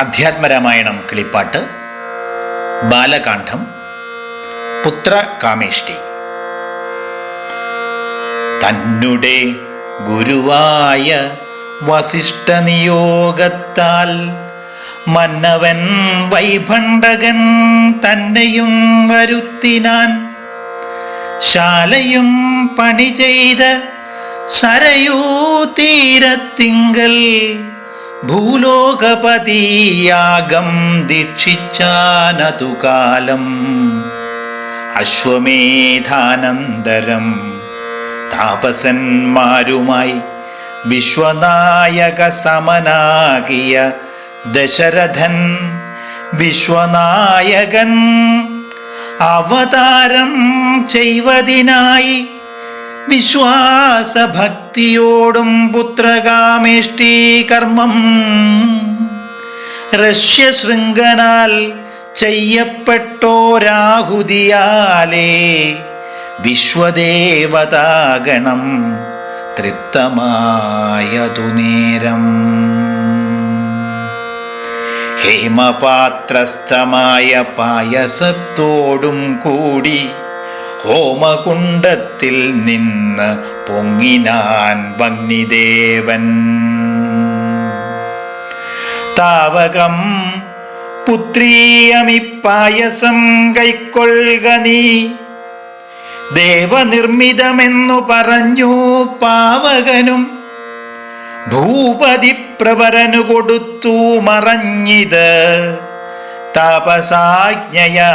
അധ്യാത്മരാമായണം കിളിപ്പാട്ട് ബാലകാന്ഡം പുത്ര കാമേഷ്ടി തന്നെ ഗുരുവായ വസിഷ്ഠ നിയോഗത്താൽ മന്നവൻ വൈഭണ്ഡകൻ തന്നെയും വരുത്തിനാൻ ശാലയും പണി ചെയ്ത സരയൂ തീരത്തിങ്കൽ ഭൂലോകപതിയാഗം ദീക്ഷിച്ചാനതുകാലം. അശ്വമേധാനന്തരം താപസന്മാരുമായി വിശ്വനായക സമനാകിയ ദശരഥൻ വിശ്വനായകൻ അവതാരം ചെയ്വതിനായി വിശ്വാസഭക്തിയോടും പുത്രകാമേഷ്ടി കർമ്മം റഷ്യശൃംഗനാൽ ചെയ്യപ്പെട്ടോരാഹുതിയാലേ വിശ്വദേവതാഗണം തൃപ്തമായതു നേരം. ഹേമപാത്രസ്ഥമായ പായസത്തോടും കൂടി ഹോമകുണ്ടത്തിൽ നിന്ന് പൊങ്ങിനാൻ വന്നിദേവൻ. താവകം പുത്രീയമിപ്പായസം കൈക്കൊള്ളുക നീ. ദേവനിർമ്മിതമെന്നു പറഞ്ഞു പാവകനും ഭൂപതി പ്രവരനു കൊടുത്തു മറഞ്ഞിത്. താപസാജ്ഞയാ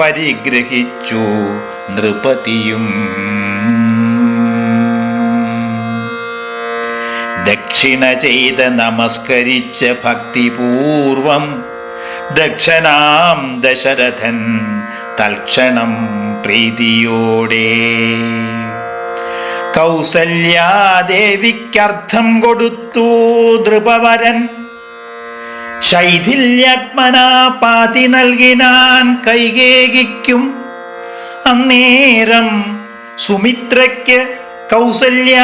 പരിഗ്രഹിച്ചു നൃപതിയും. ദക്ഷിണ ചെയ്ത് നമസ്കരിച്ച ഭക്തിപൂർവം ദക്ഷനാം ദശരഥൻ തൽക്ഷണം പ്രീതിയോടെ. കൗസല്യാദേവിക്കർത്ഥം കൊടുത്തു നൃപവരൻ ശൈഥില്യാത്മനാ പാതി നൽകിനാൻ കൈകേകിക്കും. അന്നേരം സുമിത്രയ്ക്ക് കൗസല്യാദേവിതാനും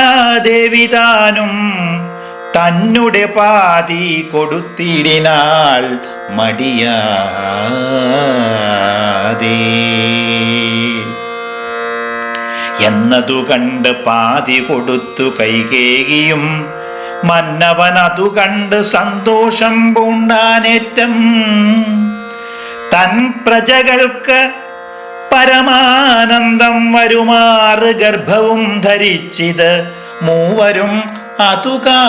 തന്നുടെ പാതി കൊടുത്തിടിനാൾ മടിയാതെ. എന്നതു കണ്ട് പാതി കൊടുത്തു കൈകേകിയും മന്നവൻ അതു കണ്ട് സന്തോഷം പൂണ്ടാനേറ്റം. തൻ പ്രജകൾക്ക് പരമാനന്ദം വരുമാറ് ഗർഭവും ധരിച്ചിത് മൂവരും അതുകാലം.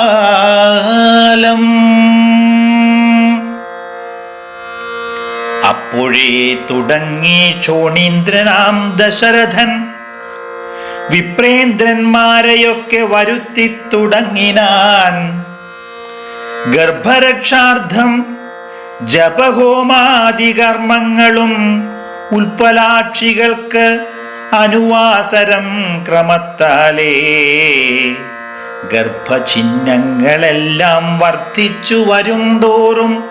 അപ്പോഴേ തുടങ്ങി ക്ഷോണീന്ദ്രനാം ദശരഥൻ വിപ്രേന്ദ്രന്മാരെയൊക്കെ വരുത്തി തുടങ്ങിനാൻ. ഗർഭരക്ഷാർത്ഥം ജപഹോമാദി കർമ്മങ്ങളും ഉൽപ്പലാക്ഷികൾക്ക് അനുവാസരം ക്രമത്താലേ. ഗർഭചിഹ്നങ്ങളെല്ലാം വർദ്ധിച്ചു വരും തോറും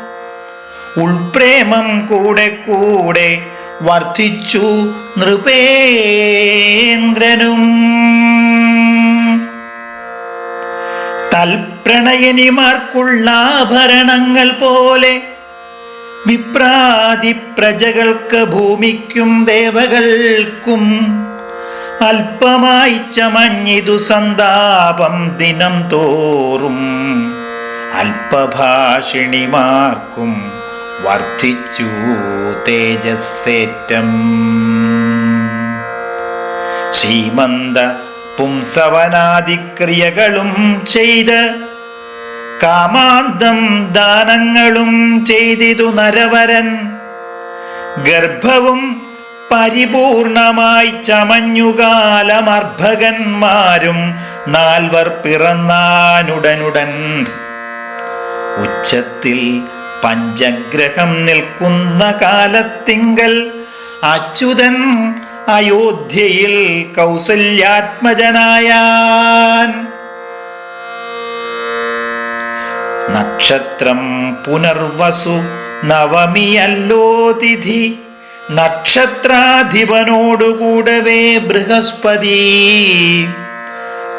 ഉൾപ്രേമം കൂടെ കൂടെ വർദ്ധിച്ചു നൃപേന്ദ്രനും. തൽപ്രണയനിമാർക്കുള്ള ആഭരണങ്ങൾ പോലെ വിപ്രാതി പ്രജകൾക്ക് ഭൂമിക്കും ദേവകൾക്കും അല്പമായി ചമഞ്ഞിതു സന്താപം ദിനം തോറും അല്പഭാഷിണിമാർക്കും വർദ്ധിച്ചു തേജസ്സേറ്റം. ശ്രീമന്ത പുംസവനാദിക്രിയകളും ചെയ്ത് കാമാന്തം ദാനങ്ങളും ചെയ്തിതു നരവരൻ. ഗർഭവും പരിപൂർണമായി ചമഞ്ഞുകാലമർഭകന്മാരും നാൽവർ പിറന്നാനുടനുടൻ. ഉച്ചത്തിൽ പഞ്ചഗ്രഹം നിൽക്കുന്ന കാലത്തിങ്കൽ അച്യുതൻ അയോധ്യയിൽ കൗസല്യാത്മജനായാൻ. നക്ഷത്രം പുനർവസു നവമിയല്ലോ തിഥി. നക്ഷത്രാധിപനോടുകൂടവേ ബൃഹസ്പതി.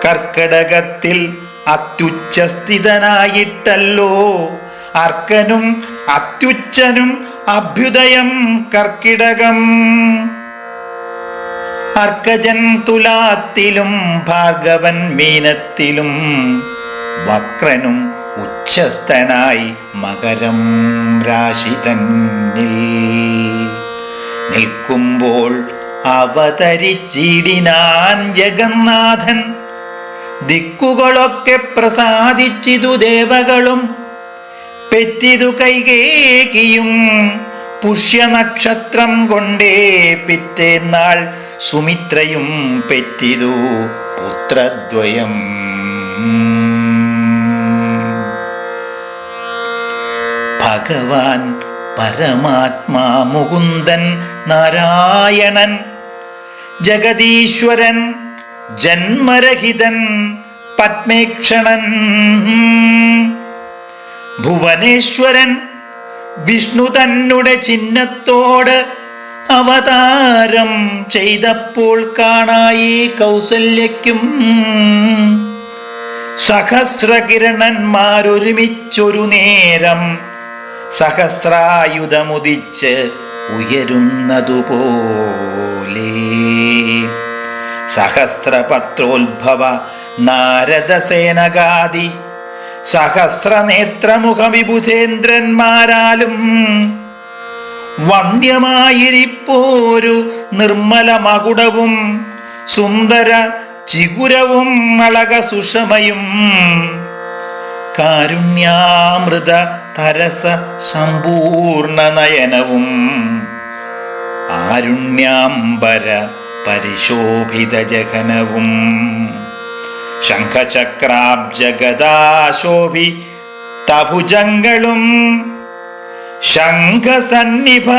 കർക്കടകത്തിൽ അത്യുച്ചസ്ഥിതനായിട്ടല്ലോ. അർക്കനും അത്യുച്ചനും അഭ്യുദയം കർക്കിടകം. അർക്കജൻ തുലാത്തിലും ഭാർഗവൻ മീനത്തിലും വക്രനും ഉച്ചസ്ഥനായി മകരം രാശി തന്നിൽ നിൽക്കുമ്പോൾ അവതരിച്ചിടിനാൻ ജഗന്നാഥൻ ദിക്കുകളൊക്കെ പ്രസാദിച്ചിതു ദേവകളും പെറ്റിതു കൈകേകിയും പുഷ്യനക്ഷത്രം കൊണ്ടേ പിറ്റേന്നാൾ സുമിത്രയും പെറ്റിതു പുത്രദ്വയം. ഭഗവാൻ പരമാത്മാ മുകുന്ദൻ നാരായണൻ ജഗദീശ്വരൻ ജന്മരഹിതൻ പത്മേക്ഷണൻ. ഭുവനേശ്വരൻ വിഷ്ണു തന്നുടെ ചിഹ്നത്തോട് അവതാരം ചെയ്തപ്പോൾ കാണായി കൗസല്യയ്ക്കും. സഹസ്രകിരണന്മാരൊരുമിച്ചൊരു നേരം സഹസ്രായുധമുദിച്ച് ഉയരുന്നതുപോലെ. സഹസ്രപത്രോത്ഭവ നാരദസേനകാദി. സഹസ്രനേത്രമുഖ വിഭുചേന്ദ്രന്മാരാലും വന്ധ്യമായിരിപ്പോരു നിർമ്മല മകുടവും സുന്ദര ചിഗുരവും അളക സുഷമയും കാരുണ്യാമൃത തരസ സമ്പൂർണ നയനവും. ആരുണ്യാംബര പരിശോഭിത ജഘനവും ശംഖചക്രാബ്ജഗദാശോഭി തഭുജങ്ങളും. ശംഖസന്നിഭ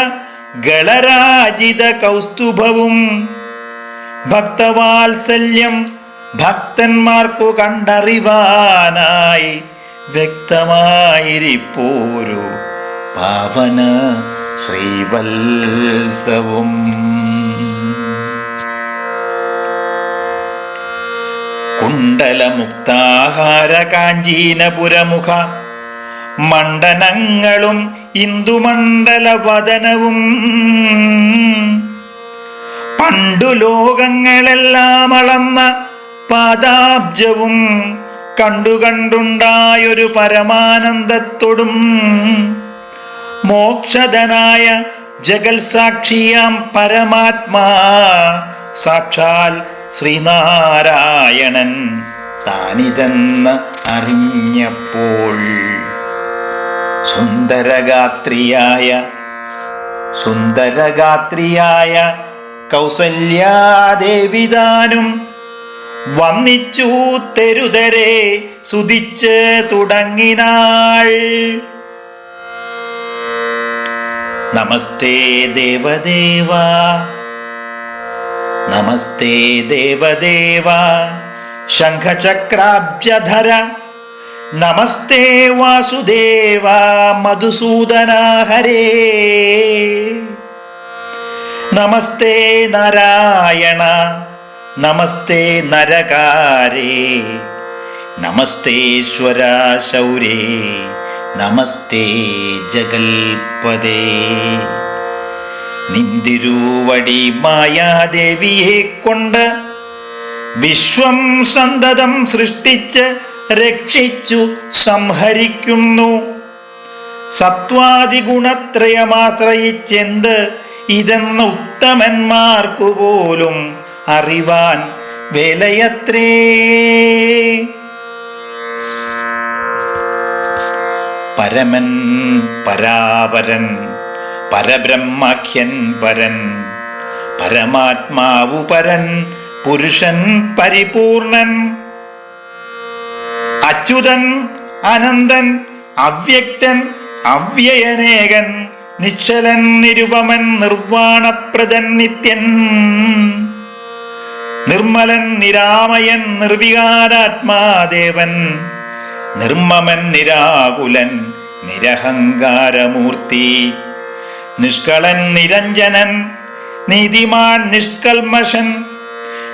ഗളരാജിത കൗസ്തുഭവും. ഭക്തവാത്സല്യം ഭക്തന്മാർക്കു കണ്ടറിവാനായി വ്യക്തമായിരിപ്പോരു പാവന ശ്രീവത്സവും. കുണ്ടലമുക്താഹാര കാഞ്ചീനപുരമുഖ മണ്ഡനങ്ങളും ഇന്ദുമണ്ഡല വദനവും പണ്ടു ലോകങ്ങളെല്ലാം അളന്ന പാദാബ്ജവും കണ്ടുകണ്ടുണ്ടായൊരു പരമാനന്ദത്തോടും. മോക്ഷധനായ ജഗൽ സാക്ഷിയാം പരമാത്മാ. സാക്ഷാൽ ശ്രീനാരായണൻ താനിതെന്ന് അറിഞ്ഞപ്പോൾ സുന്ദരഗാത്രിയായ സുന്ദരഗാത്രിയായ കൗസല്യാദേവിതാനും വന്നിച്ചു തെരുതരെ സുതിച്ച് തുടങ്ങിനാൾ. നമസ്തേ ദേവദേവ. നമസ്തേ ദേവദേവ ശംഖചക്രാബ്ജധര. നമസ്തേ വാസുദേവ മധുസൂദന ഹരേ. നമസ്തേ നാരായണ നമസ്തേ നരകാരേ. നമസ്തേശ്വര ശൗരേ നമസ്തേ ജഗൽപദേ നിന്തിരുവടി മായാദേവിയെ കൊണ്ട് വിശ്വം സന്തതം സൃഷ്ടിച്ച് രക്ഷിച്ചു സംഹരിക്കുന്നു. സത്വാദി ഗുണത്രയമാശ്രയിച്ചെന്ത് ഇതെന്ന് ഉത്തമന്മാർക്കു പോലും അറിവാൻ വേലയത്രേ. പരമൻ പരാപരൻ പരബ്രഹ്മാഖ്യൻ പരൻ പരമാത്മാവു പരൻ പുരുഷൻ പരിപൂർണൻ. അച്യുതൻ അനന്തൻ അവ്യക്തൻ അവ്യയനേകൻ നിശ്ചലൻ നിരുപമൻ നിർവാണപ്രദൻ നിത്യൻ. നിർമ്മലൻ നിരാമയൻ നിർവികാരാത്മാദേവൻ. നിർമ്മമൻ നിരാകുലൻ നിരഹങ്കാരമൂർത്തി. നിഷ്കളൻ നിരഞ്ജനൻ നീതിമാൻ നിഷ്കൽമഷൻ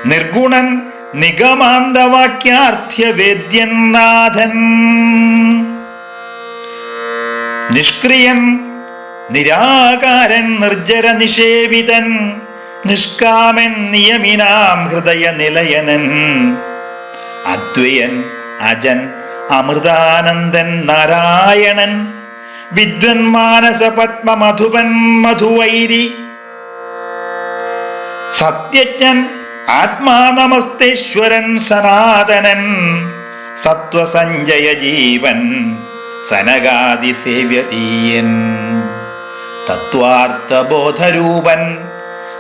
നിർഗുണൻ നിഗമാന്തവാക്യാർത്ഥ്യവേദ്യൻ നാഥൻ നിഷ്ക്രിയൻ നിരാകാരൻ നിർജര നിഷേവിതൻ നിഷ്കാമൻ നിയമിനാം ഹൃദയ നിലയനൻ അദ്വയൻ അജൻ അമൃതാനന്ദൻ നാരായണൻ വിദ്വൻ പത്മ പത്മമധുപൻ മധുവൈരി. സത്യജ്ഞൻ ആത്മാനമസ്തേശ്വരൻ സനാതനൻ സത്വസഞ്ജയ ജീവൻ സനകാതി സേവ്യതീയൻ തത്വാർത്ഥബോധരൂപൻ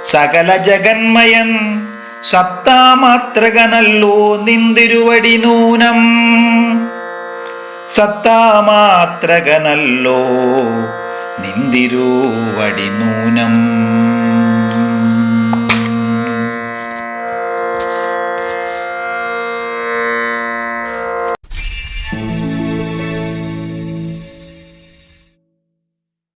സകല ജഗന്മയൻ സത്താമാത്രകനല്ലോ നിന്തിരുവടി നൂനം. സത്താമാത്രകനല്ലോ. നിന്തിരുവടി നൂനം.